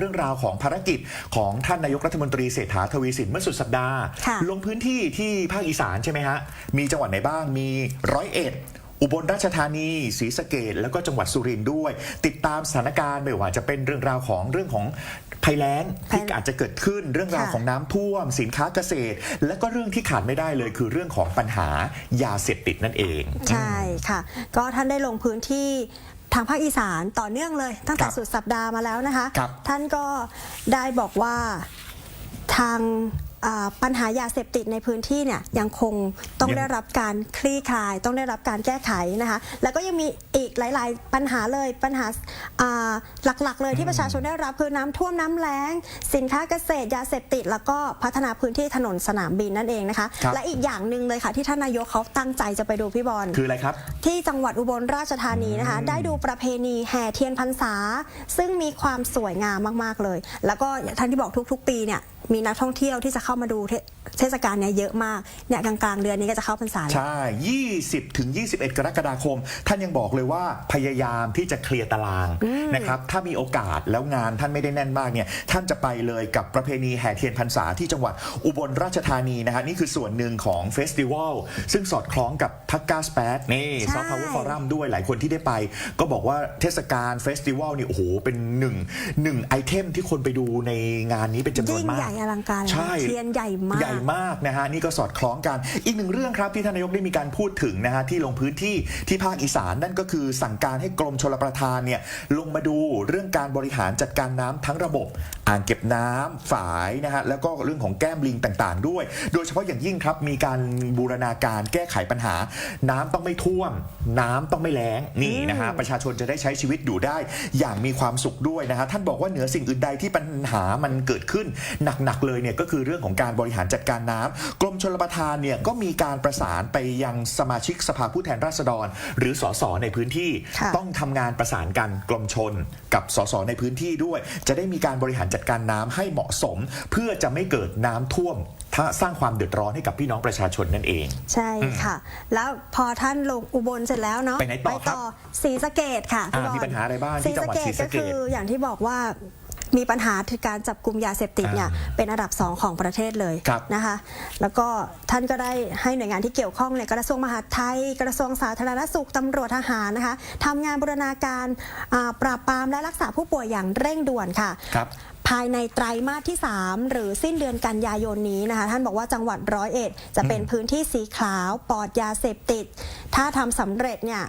เรื่องราวของภารกิจของท่านนายกรัฐมนตรีเศรษฐาทวีสินเมื่อสุดสัปดาห์ค่ะลงพื้นที่ที่ภาคอีสานใช่ไหมฮะ มีจังหวัดไหนบ้าง มีร้อยเอ็ดอุบลราชธานีศรีสะเกดแล้วก็จังหวัดสุรินทร์ด้วย ติดตามสถานการณ์ไม่ว่าจะเป็นเรื่องราวของเรื่องของภัยแล้งที่ภัยอาจจะเกิดขึ้นเรื่องราวค่ะของน้ำท่วม สินค้าเกษตร และก็เรื่องที่ขาดไม่ได้เลยคือเรื่องของปัญหายาเสพติดนั่นเอง ใช่ค่ะ ก็ท่านได้ลงพื้นที่ ทางภาคอีสานต่อเนื่องเลย ตั้งแต่ครับสุดสัปดาห์มาแล้วนะคะ ครับ ท่านก็ได้บอกว่าทางอ่า ปัญหายาเสพติดในพื้นที่เนี่ยยังคงต้องได้รับการคลี่คลาย ต้องได้รับการแก้ไขนะคะ แล้วก็ยังมีอีกหลาย ๆ ปัญหาเลยปัญหาอ่าหลัก ๆ เลยที่ประชาชนได้รับคือน้ำท่วมน้ำแล้ง สินค้าเกษตร ยาเสพติด แล้วก็พัฒนาพื้นที่ถนนสนามบินนั่นเองนะคะครับและอีกอย่างหนึ่งเลยค่ะที่ท่านนายกเขาตั้งใจจะไปดูพี่บอลคืออะไรครับ ที่จังหวัดอุบลราชธานีนะคะ ได้ดูประเพณีแห่เทียนพรรษา ซึ่งมีความสวยงามมาก ๆ เลย แล้วก็อย่างท่านที่บอกทุก ๆ ปีเนี่ยมีนักท่องเที่ยวที่จะเข้ามาดูเทเทศกาลเนี่ยเยอะมากเนี่ยกลางๆ เดือนนี้ก็จะเข้าพรรษาแล้ว ใช่ 20 ถึง 21 กรกฎาคม ท่านยังบอกเลยว่าพยายามที่จะเคลียร์ตารางนะครับ ถ้ามีโอกาสแล้วงานท่านไม่ได้แน่นมากเนี่ย ท่านจะไปเลยกับประเพณีแห่เทียนพรรษาที่จังหวัดอุบลราชธานีนะฮะนี่คือส่วนหนึ่งของเฟสติวัลซึ่งสอดคล้องกับพักกาสแปดนี่ใช่ซอฟต์พาวเวอร์ฟอรัมด้วยหลายคนที่ได้ไป ก็บอกว่าเทศกาลเฟสติวัลนี่โอ้โหเป็นหนึ่งหนึ่งไอเทมที่คนไปดูในงานนี้เป็นจำนวนยิ่งมากใหญ่อลังการเลยนะใช่เทียนใหญ่มาก ใหญ่มากนะฮะนี่ก็สอดคล้องกัน อีกหนึ่งเรื่องครับที่ท่านนายกได้มีการพูดถึงนะฮะที่ลงพื้นที่ที่ภาคอีสานนั่นก็คือสั่งการให้กรมชลประทานเนี่ยลงมาดูเรื่องการบริหารจัดการน้ำทั้งระบบอ่างเก็บน้ำฝายนะฮะแล้วก็เรื่องของแก้มลิงต่างๆ ด้วย โดยเฉพาะอย่างยิ่งครับมีการบูรณาการแก้ไขปัญหา น้ำต้องไม่ท่วม น้ำต้องไม่แล้งนี่นะฮะประชาชนจะได้ใช้ชีวิตอยู่ได้ อย่างมีความสุขด้วยนะฮะท่านบอกว่าเหนือสิ่งอื่นใดที่ปัญหามันเกิดขึ้นหนักๆเลยเนี่ยก็คือเรื่องของการบริหารจัดการน้ำกรมชลประทานเนี่ยก็มีการประสานไปยังสมาชิกสภาผู้แทนราษฎร หรือสสในพื้นที่ค่ะต้องทำงานประสานกันกรมชนกับสสในพื้นที่ด้วย จะได้มีการบริหารจัดการน้ำให้เหมาะสม เพื่อจะไม่เกิดน้ำท่วมถ้าสร้างความเดือดร้อนให้กับพี่น้องประชาชนนั่นเอง ใช่ค่ะ แล้วพอท่านลงอุบลเสร็จแล้วเนาะไปไหนต่อครับศรีสะเกดค่ะพี่อ่าบอลมีปัญหาอะไรบ้างที่จังหวัดศรีสะเกษก็คืออย่างที่บอกว่า มีปัญหาที่การจับกลุ่มยาเสพติดเนี่ยอ่าเป็นอันดับสองของประเทศเลยครับนะคะ แล้วก็ท่านก็ได้ให้หน่วยงานที่เกี่ยวข้องเนี่ยกระทรวงมหาดไทย กระทรวงสาธารณสุขตำรวจทหารนะคะทำงานบูรณาการอ่าปราบปรามและรักษาผู้ป่วยอย่างเร่งด่วนค่ะครับ ภายในไตรมาสที่ 3 หรือสิ้นเดือนกันยายนนี้นะคะ ท่านบอกว่าจังหวัดร้อยเอ็ดจะเป็นพื้นที่สีขาวปลอดยาเสพติด ถ้าทำสำเร็จเนี่ย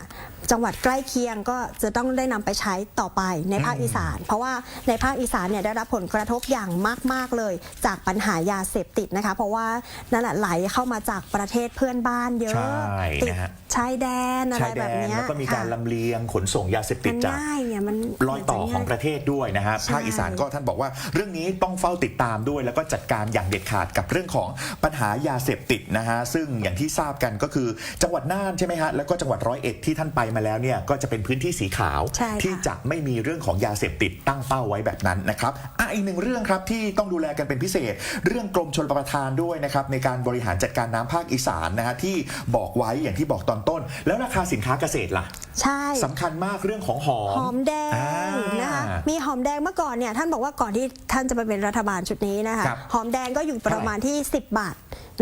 จังหวัดใกล้เคียงก็จะต้องได้นำไปใช้ต่อไปในภาคอีสาน เพราะว่าในภาคอีสานเนี่ยได้รับผลกระทบอย่างมาก ๆ เลย จากปัญหายาเสพติดนะคะ เพราะว่านั่นแหละไหลเข้ามาจากประเทศเพื่อนบ้านเยอะใช่ติดนะฮะชายแดนอะไรชายแดแบบนเนี้ยแล้วก็มีการค่ะลำเลียงขนส่งยาเสพติดมันจากง่ายเนี่ยมันรอยต่อของประเทศด้วยนะฮะใช่ภาคอีสานก็ท่านบอกว่าเรื่องนี้ต้องเฝ้าติดตามด้วย แล้วก็จัดการอย่างเด็ดขาดกับเรื่องของปัญหายาเสพติดนะฮะซึ่งอย่างที่ทราบกันก็คือจังหวัดน่านใช่ไหมฮะแล้วก็จังหวัดร้อยเอ็ดที่ท่านไปมาแล้วเนี่ยก็จะเป็นพื้นที่สีขาวใช่ค่ะที่จะไม่มีเรื่องของยาเสพติดตั้งเป้าไว้แบบนั้นนะครับอะอีกหนึ่งเรื่องครับที่ต้องดูแลกันเป็นพิเศษ เรื่องกรมชลประทานด้วยนะครับในการบริหารจัดการน้ำภาคอีสานนะฮะที่บอกไว้อย่างที่บอกตอนต้น แล้วราคาสินค้าเกษตรล่ะใช่สำคัญมากเรื่องของหอม หอมแดงอ่านะคะมีหอมแดงเมื่อก่อนเนี่ยท่านบอกว่าก่อนที่ท่านจะไปเป็นรัฐบาลชุดนี้นะคะครับหอมแดงก็อยู่ประมาณที่ 10 บาท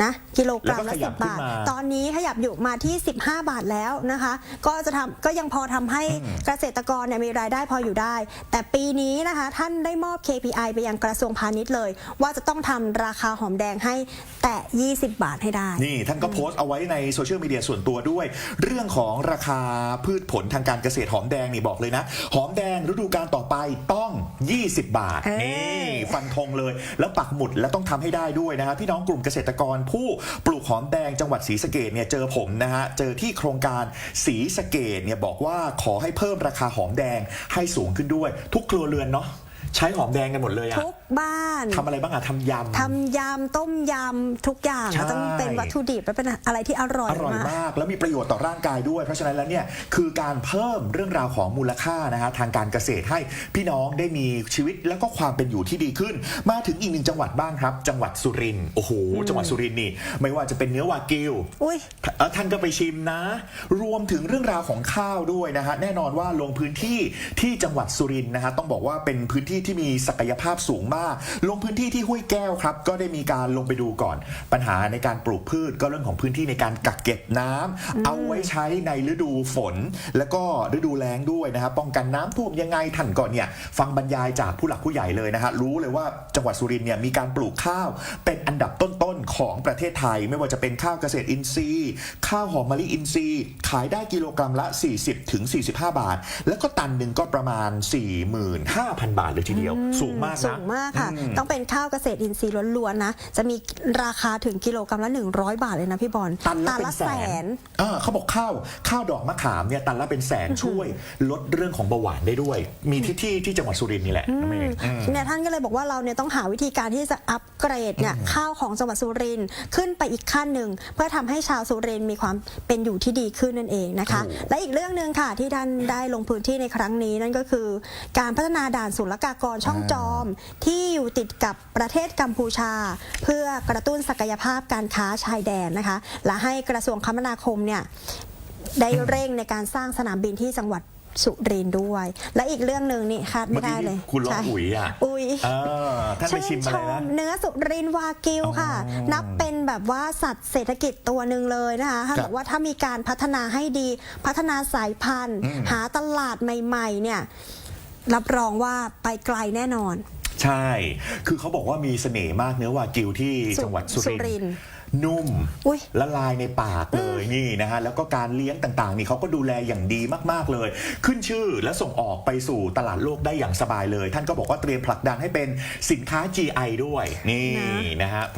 นะกิโลกรัมแล้วก็ละขยัสิบบบาทขึ้นมาตอนนี้ขยับอยู่มาที่ 15 บาทแล้วนะคะ ก็จะทำก็ยังพอทำให้เกษตรกรเนี่ยมีรายได้พออยู่ได้ แต่ปีนี้นะคะท่านได้มอบ KPI ไปยังกระทรวงพาณิชย์เลย ว่าจะต้องทำราคาหอมแดงให้แตะ 20 บาทให้ได้ นี่ท่านก็โพสต์เอาไว้ในโซเชียลมีเดียส่วนตัวด้วย เรื่องของราคาพืชผลทางการเกษตรหอมแดงนี่บอกเลยนะ หอมแดงฤดูกาลต่อไปต้อง 20 บาทเอ้ยนี่ฟันธงเลย แล้วปักหมุดและต้องทำให้ได้ด้วยนะฮะพี่น้องกลุ่มเกษตรกรผู้ปลูกหอมแดงจังหวัดศรีสะเกดเนี่ยเจอผมนะฮะเจอที่โครงการศรีสะเกดเนี่ยบอกว่าขอให้เพิ่มราคาหอมแดงให้สูงขึ้นด้วย ทุกครัวเรือนเนาะ ใช้หอมแดงกันหมดเลยอะทุกบ้านทำอะไรบ้างอะทำยำ ทำยำต้มยำทุกอย่างใช่แล้วต้องเป็นวัตถุดิบและเป็นอะไรที่อร่อยอร่อยมาก มากแล้วมีประโยชน์ต่อร่างกายด้วย เพราะฉะนั้นแล้วเนี่ยคือการเพิ่มเรื่องราวของมูลค่านะฮะทางการเกษตรให้พี่น้องได้มีชีวิตแล้วก็ความเป็นอยู่ที่ดีขึ้น มาถึงอีกหนึ่งจังหวัดบ้างครับ จังหวัดสุรินทร์โอ้โหจังหวัดสุรินทร์นี่ไม่ว่าจะเป็นเนื้อวากิว อุ้ย เอ่อท่านก็ไปชิมนะ รวมถึงเรื่องราวของข้าวด้วยนะฮะ แน่นอนว่าลงพื้นที่ที่จังหวัดสุรินทร์นะฮะ ต้องบอกว่าเป็นพื้นที่ที่มีศักยภาพสูงมาก ลงพื้นที่ที่ห้วยแก้วครับ ก็ได้มีการลงไปดูก่อน ปัญหาในการปลูกพืชก็เรื่องของพื้นที่ในการกักเก็บน้ำเอาไว้ใช้ในฤดูฝน แล้วก็ฤดูแล้งด้วยนะครับป้องกันน้ำท่วมยังไงท่านก่อนเนี่ยฟังบรรยายจากผู้หลักผู้ใหญ่เลยนะฮะรู้เลยว่าจังหวัดสุรินทร์เนี่ยมีการปลูกข้าว เป็นอันดับต้นๆของประเทศไทย ไม่ว่าจะเป็นข้าวเกษตรอินทรีย์ ข้าวหอมมะลิอินทรีย์ ขายได้กิโลกรัมละ 40ถึง45 บาท แล้วก็ตันหนึ่งก็ประมาณ 45,000 บาทเลยทีเดียว สูงมากสูนะงมากค่ะ อืม ต้องเป็นข้าวเกษตรอินทรีย์ล้วนๆนะ จะมีราคาถึงกิโลกรัมละ 100 บาทเลยนะพี่บอลตันละเป็นแสนเออเขาบอกข้าวข้าวดอกมะขามเนี่ยตันละเป็นแสนช่วย ลดเรื่องของเบาหวานได้ด้วย มีที่ที่ที่จังหวัดสุรินทร์นี่แหละน้องเมย์อืม เนี่ยท่านก็เลยบอกว่าเราเนี่ยต้องหาวิธีการที่จะอัปเกรดเนี่ยข้าวของจังหวัดสุรินทร์ขึ้นไปอีกขั้นหนึ่ง เพื่อทำให้ชาวสุรินทร์มีความเป็นอยู่ที่ดีขึ้นนั่นเองนะคะถูกและอีกเรื่องหนึ่งค่ะที่ท่านได้ลงพื้นที่ในครั้งนี้นั่นก็คือ การพัฒนาด่านศุลกากรช่องจอม ที่อยู่ติดกับประเทศกัมพูชา เพื่อกระตุ้นศักยภาพการค้าชายแดนนะคะ และให้กระทรวงคมนาคมเนี่ยได้เร่งในการสร้างสนามบินที่จังหวัดสุรินทร์ด้วย และอีกเรื่องหนึ่งนี่คาดไม่เมื่อได้กี้เลยคุณลองใช่อุ๋ยอะอุยเออท่านไปชิมมาเลยนะเนื้อสุรินทร์วากิวค่ะอ๋อนับเป็นแบบว่าสัตว์เศรษฐกิจตัวหนึ่งเลยนะคะท่านครับบอกว่าถ้ามีการพัฒนาให้ดีพัฒนาสายพันธุ์อืมหาตลาดใหม่ ๆ เนี่ย รับรองว่าไปไกลแน่นอน ใช่ คือเขาบอกว่ามีเสน่ห์มากเนื้อวากิวที่สุจังหวัดสุสุริรินนทร์ทร์ นุ่มอุ๊ยละลายในปากเลยนี่นะฮะแล้วก็การเลี้ยงต่างๆ นี่เขาก็ดูแลอย่างดีมากๆเลย ขึ้นชื่อและส่งออกไปสู่ตลาดโลกได้อย่างสบายเลย ท่านก็บอกว่าเตรียมผลักดันให้เป็นสินค้า GI ด้วยนี่นะนะฮะเพราะ